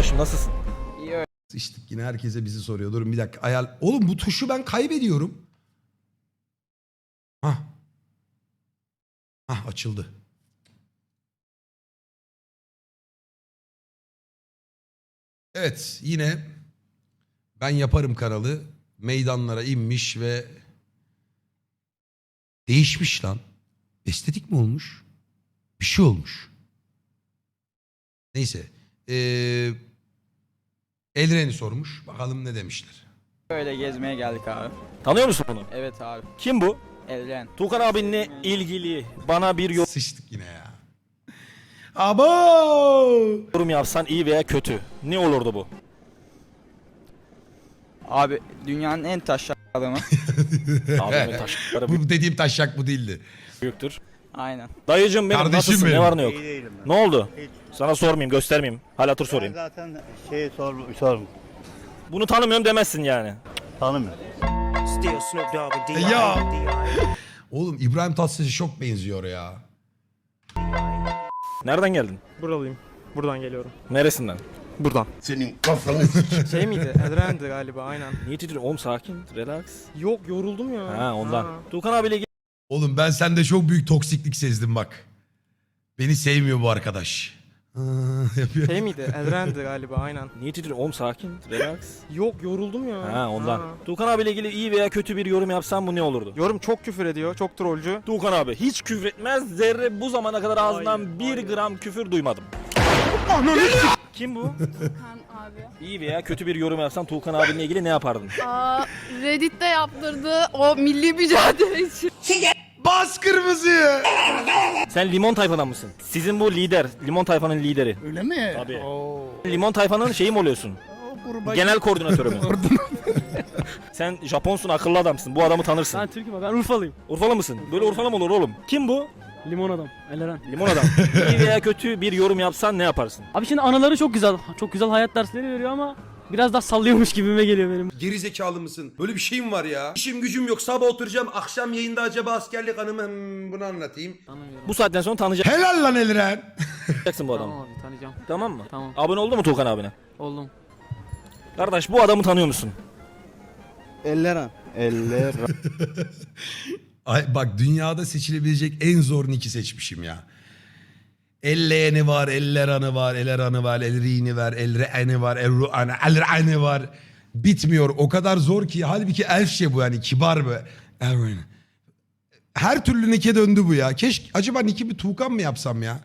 arkadaşım nasılsın? İyi öyle. Sıçtık yine herkese bizi soruyor. Durun bir dakika. Ayar... Oğlum bu tuşu ben kaybediyorum. Hah. Hah açıldı. Evet yine ben yaparım kanalı meydanlara inmiş ve değişmiş lan. Estetik mi olmuş? Bir şey olmuş. Neyse. Ee, Elren'i sormuş. Bakalım ne demişler. Öyle gezmeye geldik abi. Tanıyor musun bunu? Evet abi. Kim bu? Evlen. Tuğkan abinle ilgili bana bir Sıçtık yine ya. Abo! yorum yapsan iyi veya kötü. Ne olurdu bu? Abi dünyanın en taşlı adamı. Abimin taşları Bu dediğim taşak bu değildi. büyüktür. Aynen. Dayıcım benim Kardeşim nasılsın? benim. Ne var ne yok? İyi değilim ben. Ne oldu? Hiç. Sana sormayayım göstermeyeyim. Hal hatır Ben sorayım. zaten şey sor, sor Bunu tanımıyorum demezsin yani. tanımıyorum. Ya. Oğlum İbrahim Tatlıses'e çok benziyor ya. Nereden geldin? Buralıyım. Buradan geliyorum. Neresinden? Buradan. Senin kafanı Şey miydi? Edren'di galiba aynen. Niye titriyorsun? Oğlum sakin, relax. Yok yoruldum ya. Ha ondan. Ha. Tuğkan abiyle ilgili Oğlum ben sende çok büyük toksiklik sezdim bak. Beni sevmiyor bu arkadaş. Aa, yapıyor. Şey miydi? Edren'di galiba aynen. niye titriyorsun? Oğlum sakin, relax. Yok yoruldum ya. Ha ondan. Ha. Tuğkan abiyle ilgili iyi veya kötü bir yorum yapsan bu ne olurdu? Yorum çok küfür ediyor. Çok trollcü. Tuğkan abi hiç küfretmez zerre bu zamana kadar ağzından bir gram küfür duymadım. Kim bu? Kan abi. İyi veya kötü bir yorum yapsan Tuğkan abinle ilgili ne yapardın? Aa, Reddit'te yaptırdı o milli mücadele için. Bas kırmızıyı. Sen limon tayfadan mısın? Sizin bu lider, limon tayfanın lideri. Öyle mi? Tabii. Limon tayfanın şeyi mi oluyorsun? Genel koordinatörü mü? Sen Japonsun, akıllı adamsın. Bu adamı tanırsın. Ben Türk'üm ben Urfalıyım. Urfalı mısın? Böyle Urfalı mı olur oğlum? Kim bu? Limon adam. Eleren. Limon adam. İyi veya kötü bir yorum yapsan ne yaparsın? Abi şimdi anaları çok güzel. Çok güzel hayat dersleri veriyor ama biraz daha sallıyormuş gibime geliyor benim. Geri zekalı mısın? Böyle bir şeyim var ya. İşim gücüm yok. Sabah oturacağım. Akşam yayında acaba askerlik anımı hmm, bunu anlatayım. Bu saatten sonra Helal lan tanıyacaksın bu adamı. abi tanıyacağım. Tamam mı? Tamam. Abone oldu mu Tuğkan abine? Oldum. Kardeş bu adamı tanıyor musun? Elleren. Eller. Ay, bak dünyada seçilebilecek en zor niki seçmişim ya. Elleğeni var, elleranı var, eleranı var, elriğini var, elre'eni var, elru'anı, elre'ni var. Bitmiyor. O kadar zor ki. Halbuki elfçe bu yani. Kibar bu. Her türlü nike döndü bu ya. Keşke acaba niki bir Tuğkan mı yapsam ya?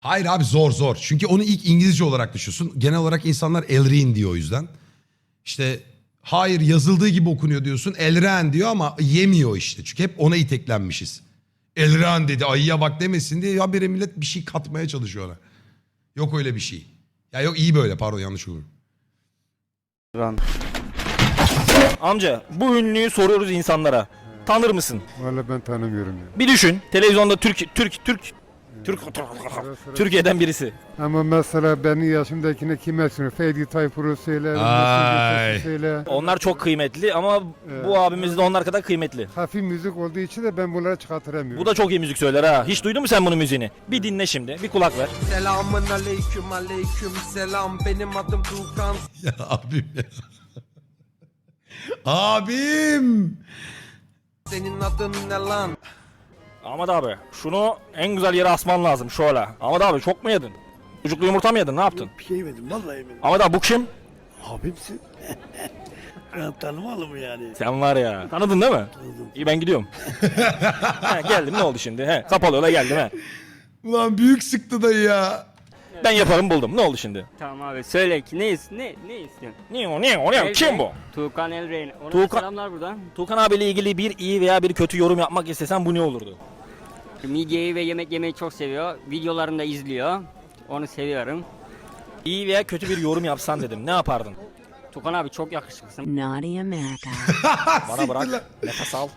Hayır abi zor zor. Çünkü onu ilk İngilizce olarak düşüyorsun. Genel olarak insanlar Elrin diyor o yüzden. İşte hayır yazıldığı gibi okunuyor diyorsun. Elren diyor ama yemiyor işte. Çünkü hep ona iteklenmişiz. Elren dedi ayıya bak demesin diye habire millet bir şey katmaya çalışıyor ona. Yok öyle bir şey. Ya yok iyi böyle pardon yanlış olur. Amca bu ünlüyü soruyoruz insanlara. Tanır mısın? Valla ben tanımıyorum ya. Bir düşün. Televizyonda Türk Türk Türk Türk Türkiye'den birisi. Ama mesela benim yaşımdakine kime söylüyor? Ferdi Tayfur'u söyle, Ay. Mesut söyle. Onlar çok kıymetli ama bu abimiz de onlar kadar kıymetli. Hafif müzik olduğu için de ben bunları çıkartıramıyorum. Bu da çok iyi müzik söyler ha. Hiç duydun mu sen bunun müziğini? Bir dinle şimdi. Bir kulak ver. Selamın aleyküm aleyküm selam. Benim adım Tuğkan. Ya abim ya. abim. Senin adın ne lan? Ahmet abi şunu en güzel yere asman lazım şöyle. Ahmet abi çok mu yedin? Çocuklu yumurta mı yedin? Ne yaptın? Bir şey yemedim vallahi yemedim. Ahmet abi bu kim? Abimsin. ben tanımalım yani. Sen var ya. Tanıdın değil mi? İyi ben gidiyorum. he, geldim ne oldu şimdi? He, kapalı yola geldim he. Ulan büyük sıktı dayı ya. Ben yaparım buldum. Ne oldu şimdi? Tamam abi söyle ki ne, is- ne, ne istiyorsun? Niye o niye o niye o? Kim bu? Tuğkan Elreyn. Ona Tuğkan- selamlar buradan. Tuğkan abiyle ilgili bir iyi veya bir kötü yorum yapmak istesen bu ne olurdu? Midyeyi ve yemek yemeyi çok seviyor. Videolarını da izliyor. Onu seviyorum. İyi veya kötü bir yorum yapsan dedim. Ne yapardın? Tuğkan abi çok yakışıklısın. Naughty America. Bana bırak. Nefes al.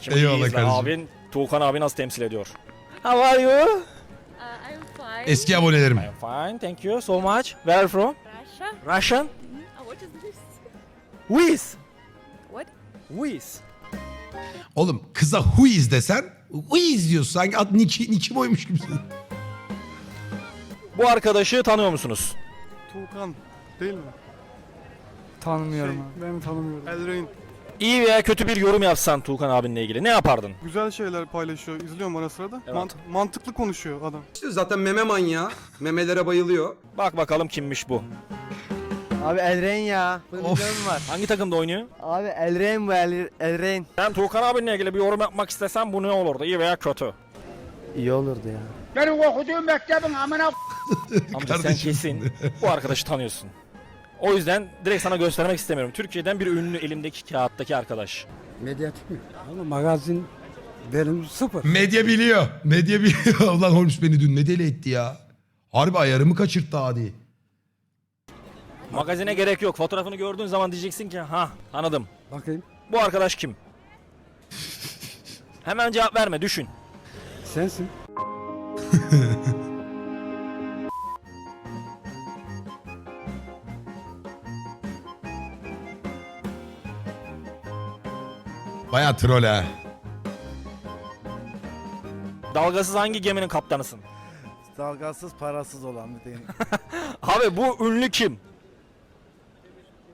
Şimdi Eyvallah izle. kardeşim. Abin Tuğkan abi nasıl temsil ediyor? How are you? Eski abonelerim. I'm fine, thank you so much. Where are you from? Russia? Russian? Oh, what is this? With. What? With. Oğlum kıza who is desen who is diyorsun. Sanki ad Niki, Niki boymuş gibi. Bu arkadaşı tanıyor musunuz? Tuğkan değil mi? Tanımıyorum Ben tanımıyorum. Elrein. İyi veya kötü bir yorum yapsan Tuğkan abinle ilgili ne yapardın? Güzel şeyler paylaşıyor. İzliyorum ara sırada. Evet. Mant- mantıklı konuşuyor adam. İşte zaten meme manyağı. Memelere bayılıyor. Bak bakalım kimmiş bu. Abi Elren ya. Bunun Of. var. Hangi takımda oynuyor? Abi Elren bu El- Elren. Sen Tuğkan abinle ilgili bir yorum yapmak istesen bu ne olurdu? İyi veya kötü? İyi olurdu ya. Amca sen Kardeşim. kesin bu arkadaşı tanıyorsun. O yüzden direkt sana göstermek istemiyorum. Türkiye'den bir ünlü elimdeki kağıttaki arkadaş. Medyatik mi? Ama magazin benim sıfır. Medya biliyor. Medya biliyor. Ulan Holmes beni dün ne deli etti ya. Harbi ayarımı kaçırttı hadi. Magazine gerek yok. Fotoğrafını gördüğün zaman diyeceksin ki ha tanıdım. Bakayım. Bu arkadaş kim? Hemen cevap verme düşün. Sensin. Baya troll ha. Dalgasız hangi geminin kaptanısın? Dalgasız parasız olan bir değil. Abi bu ünlü kim?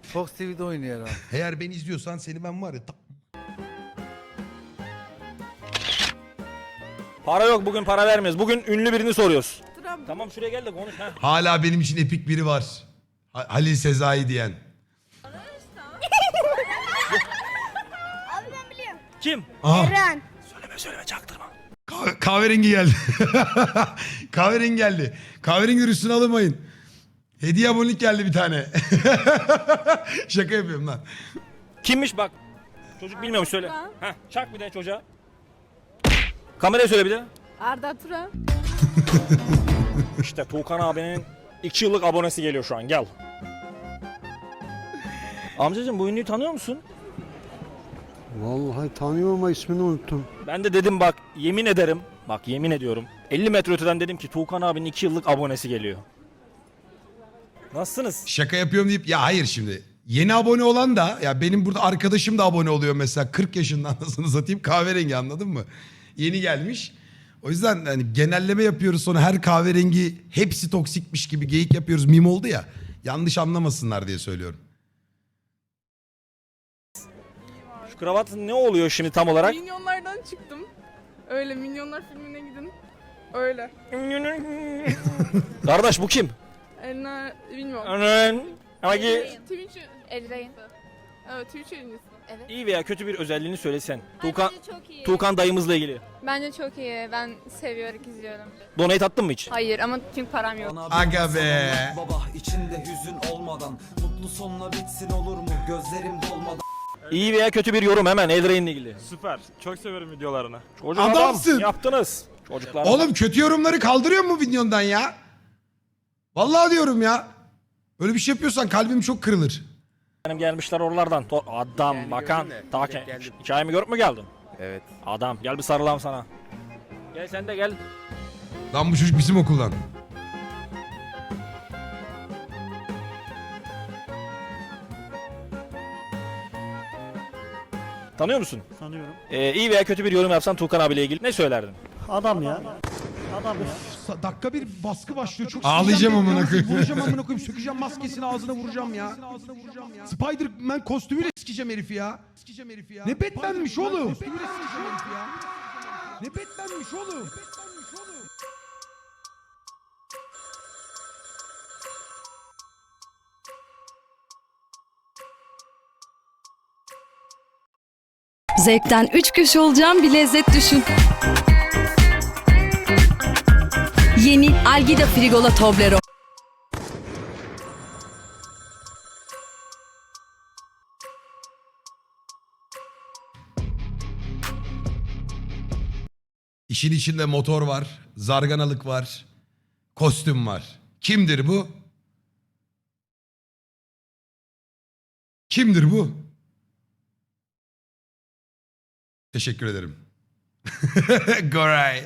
Fox TV'de oynuyor abi. Eğer beni izliyorsan seni ben var ya. Para yok bugün para vermiyoruz. Bugün ünlü birini soruyoruz. Tamam şuraya gel de konuş ha. Hala benim için epik biri var. Ha- Halil Sezai diyen. Kim? Aha. Söyleme söyleme çaktırma. Kahve- kahverengi geldi. kahverengi geldi. Kahverengi üstüne alınmayın. Hediye abonelik geldi bir tane. Şaka yapıyorum lan. Kimmiş bak. Çocuk bilmiyorum söyle. Heh, çak bir de çocuğa. Kameraya söyle bir de. Arda Turan. İşte Tuğkan abinin 2 yıllık abonesi geliyor şu an gel. Amcacığım bu ünlüyü tanıyor musun? Vallahi tanıyorum ama ismini unuttum. Ben de dedim bak yemin ederim. Bak yemin ediyorum. 50 metre öteden dedim ki Tuğkan abinin 2 yıllık abonesi geliyor. Nasılsınız? Şaka yapıyorum deyip ya hayır şimdi. Yeni abone olan da ya benim burada arkadaşım da abone oluyor mesela 40 yaşında anasını satayım kahverengi anladın mı? Yeni gelmiş. O yüzden hani genelleme yapıyoruz sonra her kahverengi hepsi toksikmiş gibi geyik yapıyoruz mim oldu ya. Yanlış anlamasınlar diye söylüyorum. Kravat ne oluyor şimdi tam olarak? Minyonlardan çıktım. Öyle Minyonlar filmine gidin. Öyle. Kardeş bu kim? Eline bilmiyorum. Ama ki Twitch Elrain. Evet Twitch. Evet. iyi veya kötü bir özelliğini söylesen. Tuğkan, çok iyi. Tuğkan dayımızla ilgili. Bence çok iyi. Ben seviyorum, izliyorum. Donate attın mı hiç? Hayır ama çünkü param yok. Aga be. Baba içinde hüzün olmadan mutlu sonla bitsin olur mu gözlerim dolmadan. İyi veya kötü bir yorum hemen Eldrain'le ilgili. Süper. Çok severim videolarını. Çocuk Adamsın. adam yaptınız. Çocuklar. Oğlum kötü yorumları kaldırıyor mu videondan ya? Vallahi diyorum ya. Böyle bir şey yapıyorsan kalbim çok kırılır. Benim gelmişler oralardan. To- adam bakan. Takip. Hikayemi görüp mü geldin? Evet. Adam gel bir sarılalım sana. Gel sen de gel. Lan bu çocuk bizim okuldan. Tanıyor musun? Sanıyorum. Ee, iyi veya kötü bir yorum yapsan Tuğkan abiyle ilgili ne söylerdin? Adam ya. Adam ya. Sa- Dakika bir baskı başlıyor. Çok Ağlayacağım sinirlendim. amına koyayım. Vuracağım amına koyayım. Sökeceğim maskesini ağzına vuracağım ya. Spider-Man kostümüyle sikeceğim herifi ya. Ne Batman'miş oğlum. Ne Batman'miş oğlum. Zevkten üç köşe olacağım bir lezzet düşün. Yeni Algida Frigola Toblerone. İşin içinde motor var, zarganalık var, kostüm var. Kimdir bu? Kimdir bu? Teşekkür ederim. Goray.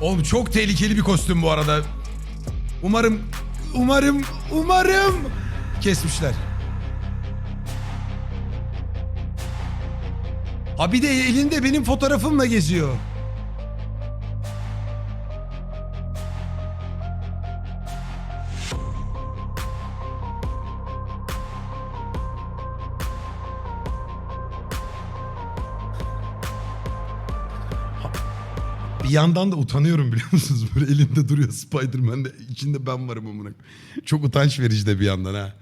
Oğlum çok tehlikeli bir kostüm bu arada. Umarım, umarım, umarım kesmişler. Ha bir de elinde benim fotoğrafımla geziyor. Bir yandan da utanıyorum biliyor musunuz? Böyle elinde duruyor Spider-Man de içinde ben varım amına. Çok utanç verici de bir yandan ha.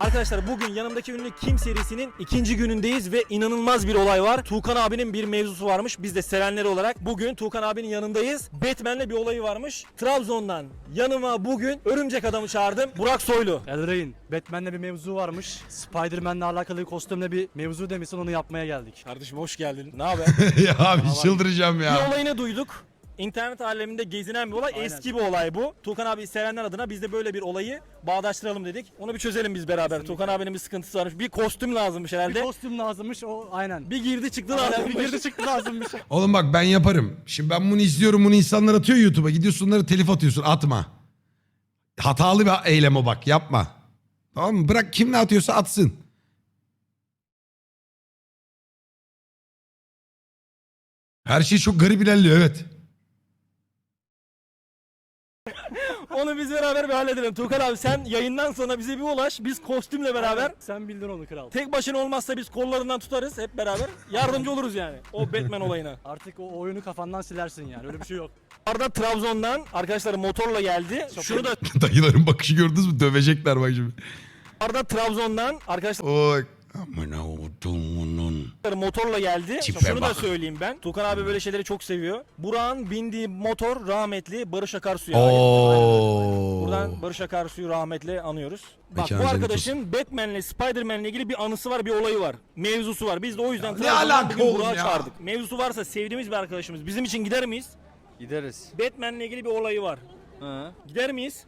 Arkadaşlar bugün yanımdaki ünlü Kim serisinin ikinci günündeyiz ve inanılmaz bir olay var. Tuğkan abinin bir mevzusu varmış. Biz de sevenleri olarak bugün Tuğkan abinin yanındayız. Batman'le bir olayı varmış. Trabzon'dan yanıma bugün örümcek adamı çağırdım. Burak Soylu. Elrain, Batman'le bir mevzu varmış. Spider-Man'le alakalı kostümle bir mevzu demişsin onu yapmaya geldik. Kardeşim hoş geldin. Ne haber? ya abi çıldıracağım bir ya. olayını duyduk. İnternet aleminde gezinen bir olay. Aynen. Eski bir olay bu. Tuğkan abi sevenler adına biz de böyle bir olayı bağdaştıralım dedik. Onu bir çözelim biz beraber. Tuğkan abinin bir sıkıntısı varmış. Bir kostüm lazımmış Bir herhalde. kostüm lazımmış o aynen. Bir girdi çıktı Aynen, lazımmış. bir girdi çıktı lazımmış. Oğlum bak ben yaparım. Şimdi ben bunu izliyorum bunu insanlar atıyor YouTube'a. Gidiyorsun onları telif atıyorsun atma. Hatalı bir eylem o bak yapma. Tamam mı? Bırak kim ne atıyorsa atsın. Her şey çok garip ilerliyor evet. Onu biz beraber bir halledelim. Tuğkan abi sen yayından sonra bize bir ulaş. Biz kostümle beraber. Sen bildin onu kral. Tek başına olmazsa biz kollarından tutarız hep beraber. Yardımcı oluruz yani. O Batman olayına. Artık o oyunu kafandan silersin yani öyle bir şey yok. Arda Trabzon'dan arkadaşlar motorla geldi. Şunu da Dayıların bakışı gördünüz mü? Dövecekler bak şimdi. Arda Trabzon'dan arkadaşlar Oy. Amına kodumunun. motorla geldi. Tipe Şunu da bak. söyleyeyim ben. Tukan abi böyle şeyleri çok seviyor. Burak'ın bindiği motor rahmetli Barış Akarsu'ya. Oo. Buradan Barış Akarsu'yu rahmetle anıyoruz. Bak Mekan bu cennet arkadaşın Batman'le Spider-Man'le ilgili bir anısı var, bir olayı var. Mevzusu var. Biz de o yüzden ne Trabzon'dan alaka bugün oğlum Burak'ı ya? çağırdık. Mevzusu varsa sevdiğimiz bir arkadaşımız. Bizim için gider miyiz? Gideriz. Batman'le ilgili bir olayı var. Hı. Gider miyiz?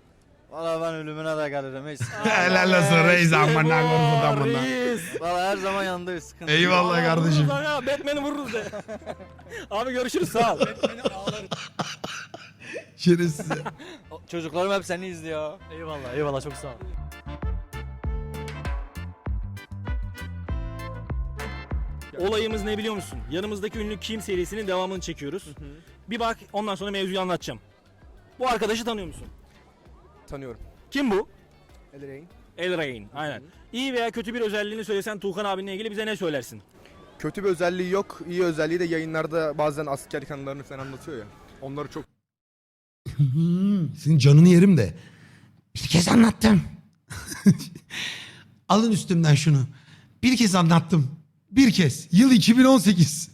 Valla ben ölümüne de gelirim hiç. Helal olsun reis amına koyduğum adamına. Reis. Valla her zaman yanındayız sıkıntı. Eyvallah kardeşim. Vururuz aga, Batman'i vururuz de. Abi görüşürüz sağ ol. Şerefsiz. Çocuklarım hep seni izliyor. Eyvallah eyvallah çok sağ ol. Olayımız ne biliyor musun? Yanımızdaki ünlü Kim serisinin devamını çekiyoruz. Bir bak ondan sonra mevzuyu anlatacağım. Bu arkadaşı tanıyor musun? Tanıyorum. Kim bu? Elrain. El Rain. Aynen. İyi veya kötü bir özelliğini söylesen Tuğkan abinle ilgili bize ne söylersin? Kötü bir özelliği yok. İyi özelliği de yayınlarda bazen askerlik anılarını falan anlatıyor ya. Onları çok Senin canını yerim de. Bir kez anlattım. Alın üstümden şunu. Bir kez anlattım. Bir kez. Yıl 2018.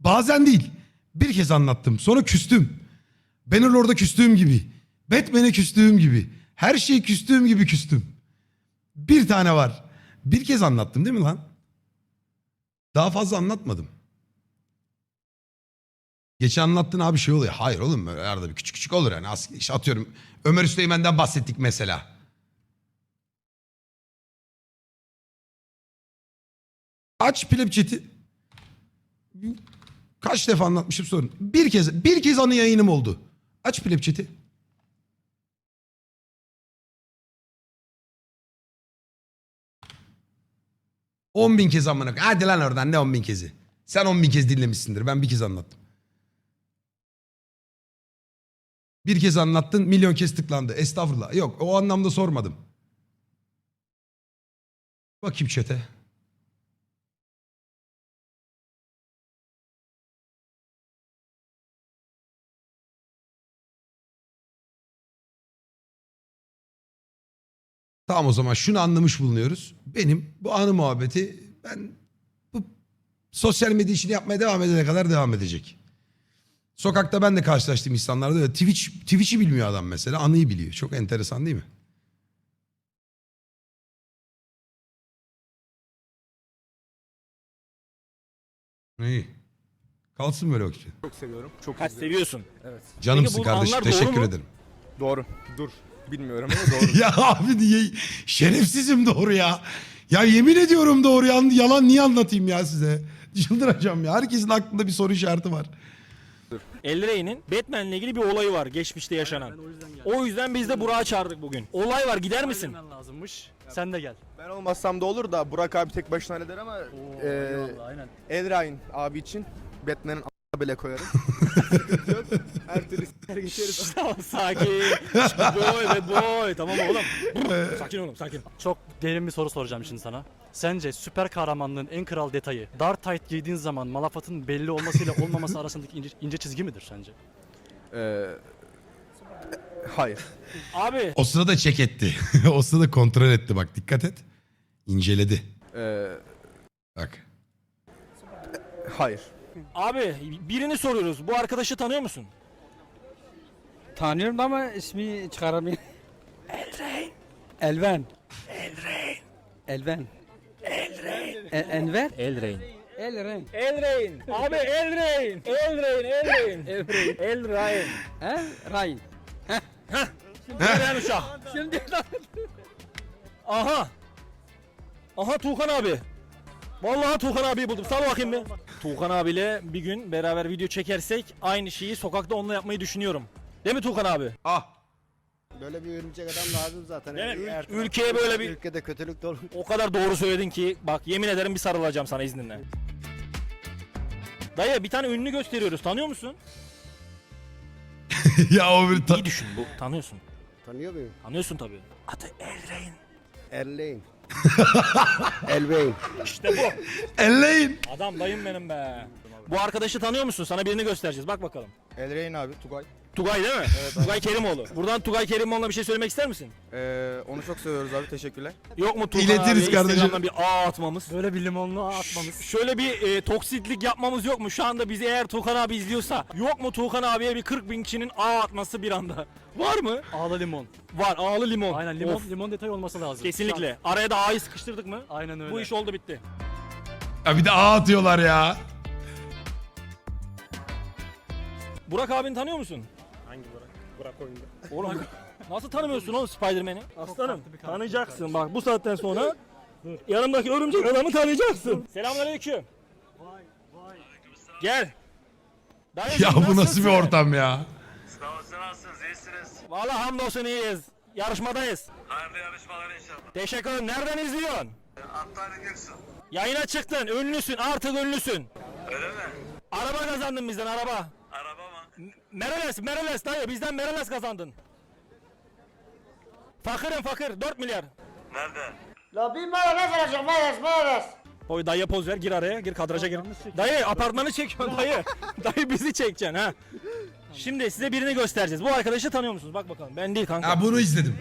Bazen değil. Bir kez anlattım. Sonra küstüm. Orada küstüğüm gibi. Batman'e küstüğüm gibi. Her şeyi küstüğüm gibi küstüm. Bir tane var. Bir kez anlattım değil mi lan? Daha fazla anlatmadım. Geçen anlattın abi şey oluyor. Hayır oğlum böyle arada bir küçük küçük olur yani. As işte atıyorum Ömer Üsteğmen'den bahsettik mesela. Aç pilip çeti. Kaç defa anlatmışım sorun. Bir kez bir kez anı yayınım oldu. Aç pilip çeti. 10 bin kez amına koyayım. Hadi lan oradan ne 10 bin kezi. Sen 10 bin kez dinlemişsindir. Ben bir kez anlattım. Bir kez anlattın milyon kez tıklandı. Estağfurullah. Yok o anlamda sormadım. Bakayım çete. Tamam o zaman şunu anlamış bulunuyoruz. Benim bu anı muhabbeti ben bu sosyal medya işini yapmaya devam edene kadar devam edecek. Sokakta ben de karşılaştığım insanlarda öyle Twitch, Twitch'i bilmiyor adam mesela. Anıyı biliyor. Çok enteresan değil mi? İyi. Kalsın böyle vakit. çok seviyorum. Çok Ha seviyorsun. Canımsın Peki bu kardeşim. anlar doğru Teşekkür mu? ederim. Doğru. Dur. Bilmiyorum ama doğru. ya abi diye şerefsizim doğru ya. Ya yemin ediyorum doğru ya. Yalan niye anlatayım ya size? Çıldıracağım ya. Herkesin aklında bir soru işareti var. El Rey'nin Batman'le ilgili bir olayı var geçmişte yaşanan. O yüzden geldim. O yüzden biz de Burak'ı çağırdık bugün. Olay var gider misin? Spider-Man lazımmış. Sen de gel. ben olmazsam da olur da Burak abi tek başına halleder ama Oo, Ee, eyvallah, aynen. El Ryan abi için Batman'in bile koyarım. Yok. Her türlü s**ler geçeriz. Tamam sakin. Boy bad boy. Tamam oğlum. sakin oğlum sakin. Çok derin bir soru soracağım şimdi sana. Sence süper kahramanlığın en kral detayı dark tight giydiğin zaman malafatın belli olmasıyla olmaması arasındaki ince, ince çizgi midir sence? Ee, hayır. Abi O sırada çek etti. o sırada kontrol etti bak dikkat et. İnceledi. Ee, Bak. hayır. Abi birini soruyoruz. Bu arkadaşı tanıyor musun? Tanıyorum ama ismi çıkaramıyorum. Elren. Elven. Elren. Elven. Elren. Enver. El Rey'in. Elren. El Rey'in. Abi El Rey'in. El Rey'in. El Rey'in. El Rey'in. He? Ryan. Eren uşak. Şimdi Aha. Aha Tuğkan abi. Vallahi Tuğkan abiyi buldum. Sal bakayım bir. Tuğkan abiyle bir gün beraber video çekersek aynı şeyi sokakta onunla yapmayı düşünüyorum. Değil mi Tuğkan abi? Ah. Böyle bir örümcek adam lazım zaten. Değil mi? Ül- ülkeye böyle bir- Ülkede kötülük dolu. O kadar doğru söyledin ki bak yemin ederim bir sarılacağım sana izninle. Dayı bir tane ünlü gösteriyoruz. Tanıyor musun? ya o bir ta- İyi düşün bu. Tanıyorsun. Tanıyor muyum? Tanıyorsun tabii. Adı El Rey'in. Erleyin. Elbeyin. İşte bu. elleyin. Adam dayım benim be. Bu arkadaşı tanıyor musun? Sana birini göstereceğiz. Bak bakalım. El Ryan abi Tugay. Tugay değil mi? Evet. Tugay Kerimoğlu. Buradan Tugay Kerimoğlu'na bir şey söylemek ister misin? Ee, onu çok seviyoruz abi teşekkürler. Yok mu Tuğkan İletiriz abiye kardeşim. Instagram'dan bir ağ atmamız? Böyle bir limonlu atmamız. Şöyle bir e, toksitlik yapmamız yok mu? Şu anda bizi eğer Tuğkan abi izliyorsa yok mu Tuğkan abiye bir 40 bin kişinin ağ atması bir anda? Var mı? Ağla limon. Var ağlı limon. Aynen limon Of, limon detayı olması lazım. kesinlikle. Araya da ağyı sıkıştırdık mı? Aynen öyle. Bu iş oldu bitti. Ya bir de ağ atıyorlar ya. Burak abini tanıyor musun? Hangi Burak? Burak oyunda. Oğlum nasıl tanımıyorsun oğlum Spider-Man'i? Aslanım farklı bir karakter tanıyacaksın bak bu saatten sonra yanımdaki örümcek adamı tanıyacaksın. Selamünaleyküm. Gel. Dayıcım, Ya bu nasıl nasılsın? bir ortam ya? Valla hamdolsun iyiyiz. Yarışmadayız. Hayırlı yarışmalar inşallah. Teşekkür ederim. Nereden izliyorsun? Yayına çıktın. Ünlüsün. Artık ünlüsün. Öyle mi? Araba kazandın bizden araba. Mereles, Mereles dayı. Bizden Mereles kazandın. Fakirim fakir. 4 milyar. La bir Maraves alacağım Maraves Maraves. Oy dayıya poz ver. Gir araya. Gir kadraja gir. Dayı apartmanı çekiyorsun dayı. dayı bizi çekeceksin ha. Şimdi size birini göstereceğiz. Bu arkadaşı tanıyor musunuz? Bak bakalım. Ben değil kanka. Ha bunu izledim.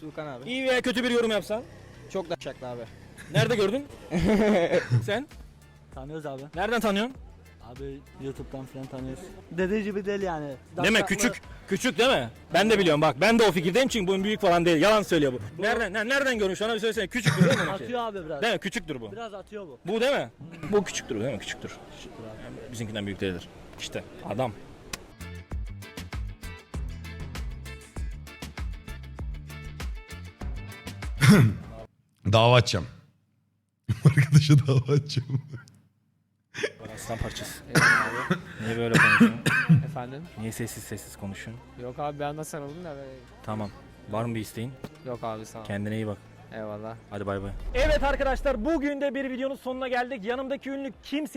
Tuğkan abi. İyi veya kötü bir yorum yapsan. Çok da şaklı abi. Nerede gördün? Sen? Tanıyoruz abi. Nereden tanıyorsun? Abi YouTube'dan falan tanıyoruz. Dediği gibi değil yani. Değil mi? Küçük. Küçük değil mi? Ben de biliyorum bak. Ben de o fikirdeyim çünkü bu büyük falan değil. Yalan söylüyor bu. Nereden ne- nereden görmüş? Ona bir söylesene. Küçüktür değil mi? bununki? Atıyor abi biraz. Değil mi? Küçüktür bu. Biraz atıyor bu. Bu değil mi? Bu küçüktür değil mi? Küçüktür. Yani bizimkinden büyük değildir. İşte adam. Dava açacağım. Arkadaşa dava açacağım. Aslan parçası. Niye böyle konuşuyorsun? Efendim? Niye sessiz sessiz konuşuyorsun? Yok abi bir anda sarıldım da böyle. Tamam. Var mı bir isteğin? Yok abi sağ ol. Kendine iyi bak. Eyvallah. Hadi bay bay. Evet arkadaşlar bugün de bir videonun sonuna geldik. Yanımdaki ünlü kim serisi